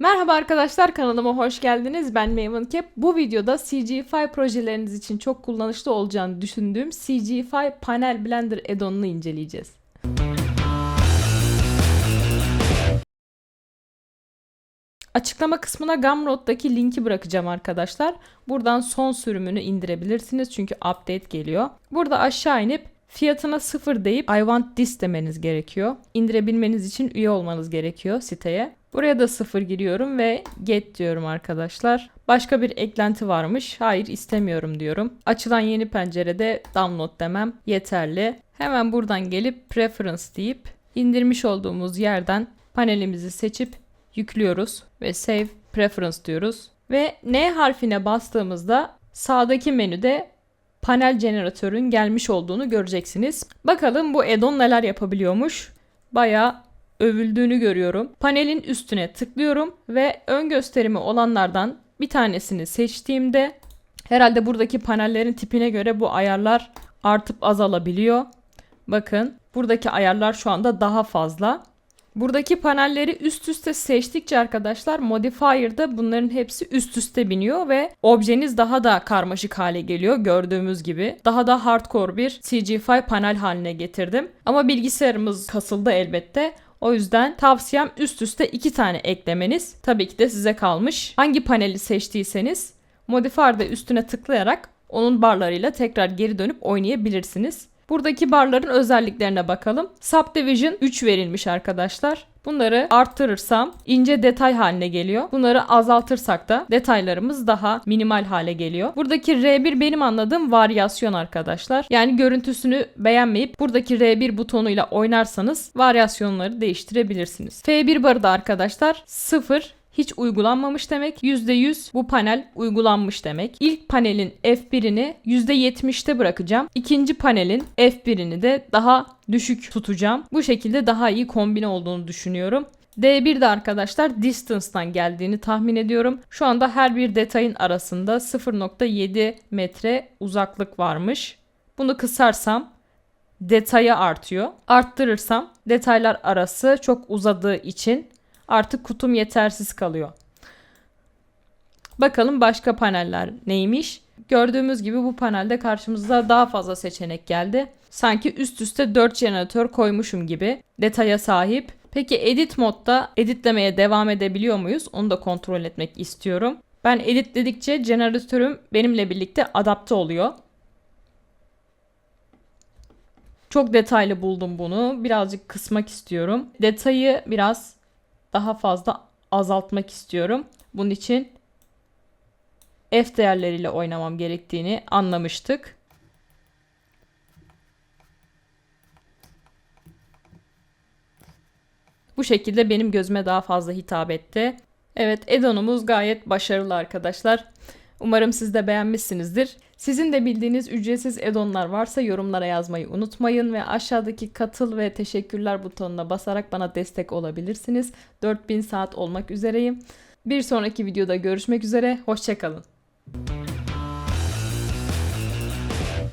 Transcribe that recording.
Merhaba arkadaşlar kanalıma hoş geldiniz. Ben Maven Cap. Bu videoda CGI projeleriniz için çok kullanışlı olacağını düşündüğüm CGI Panel Blender add-on'unu inceleyeceğiz. Açıklama kısmına Gumroad'daki linki bırakacağım arkadaşlar. Buradan son sürümünü indirebilirsiniz çünkü update geliyor. Burada aşağı inip fiyatına sıfır deyip I want this demeniz gerekiyor. İndirebilmeniz için üye olmanız gerekiyor siteye. Buraya da sıfır giriyorum ve get diyorum arkadaşlar. Başka bir eklenti varmış. Hayır istemiyorum diyorum. Açılan yeni pencerede download demem yeterli. Hemen buradan gelip preference deyip indirmiş olduğumuz yerden panelimizi seçip yüklüyoruz ve save preference diyoruz. Ve N harfine bastığımızda sağdaki menüde panel jeneratörün gelmiş olduğunu göreceksiniz. Bakalım bu add-on neler yapabiliyormuş. Bayağı övüldüğünü görüyorum. Panelin üstüne tıklıyorum ve ön gösterimi olanlardan bir tanesini seçtiğimde herhalde buradaki panellerin tipine göre bu ayarlar artıp azalabiliyor. Bakın buradaki ayarlar şu anda daha fazla. Buradaki panelleri üst üste seçtikçe arkadaşlar modifier'da bunların hepsi üst üste biniyor ve objeniz daha da karmaşık hale geliyor gördüğümüz gibi. Daha da hardcore bir CGI panel haline getirdim. Ama bilgisayarımız kasıldı elbette. O yüzden tavsiyem üst üste iki tane eklemeniz. Tabii ki de size kalmış. Hangi paneli seçtiyseniz modifier'da üstüne tıklayarak onun barlarıyla tekrar geri dönüp oynayabilirsiniz. Buradaki barların özelliklerine bakalım. Subdivision 3 verilmiş arkadaşlar. Bunları arttırırsam ince detay haline geliyor. Bunları azaltırsak da detaylarımız daha minimal hale geliyor. Buradaki R1 benim anladığım varyasyon arkadaşlar. Yani görüntüsünü beğenmeyip buradaki R1 butonuyla oynarsanız varyasyonları değiştirebilirsiniz. F1 barı da arkadaşlar 0 hiç uygulanmamış demek. %100 bu panel uygulanmış demek. İlk panelin F1'ini %70'te bırakacağım. İkinci panelin F1'ini de daha düşük tutacağım. Bu şekilde daha iyi kombine olduğunu düşünüyorum. D1 de arkadaşlar distance'dan geldiğini tahmin ediyorum. Şu anda her bir detayın arasında 0.7 metre uzaklık varmış. Bunu kısarsam detayı artıyor. Arttırırsam detaylar arası çok uzadığı için artık kutum yetersiz kalıyor. Bakalım başka paneller neymiş? Gördüğümüz gibi bu panelde karşımıza daha fazla seçenek geldi. Sanki üst üste 4 jeneratör koymuşum gibi detaya sahip. Peki edit modda editlemeye devam edebiliyor muyuz? Onu da kontrol etmek istiyorum. Ben editledikçe jeneratörüm benimle birlikte adapte oluyor. Çok detaylı buldum bunu. Birazcık kısmak istiyorum. Detayı biraz daha fazla azaltmak istiyorum. Bunun için F değerleriyle oynamam gerektiğini anlamıştık. Bu şekilde benim gözüme daha fazla hitap etti. Evet, Edon'umuz gayet başarılı arkadaşlar. Umarım siz de beğenmişsinizdir. Sizin de bildiğiniz ücretsiz add-onlar varsa yorumlara yazmayı unutmayın ve aşağıdaki katıl ve teşekkürler butonuna basarak bana destek olabilirsiniz. 4000 saat olmak üzereyim. Bir sonraki videoda görüşmek üzere, hoşçakalın.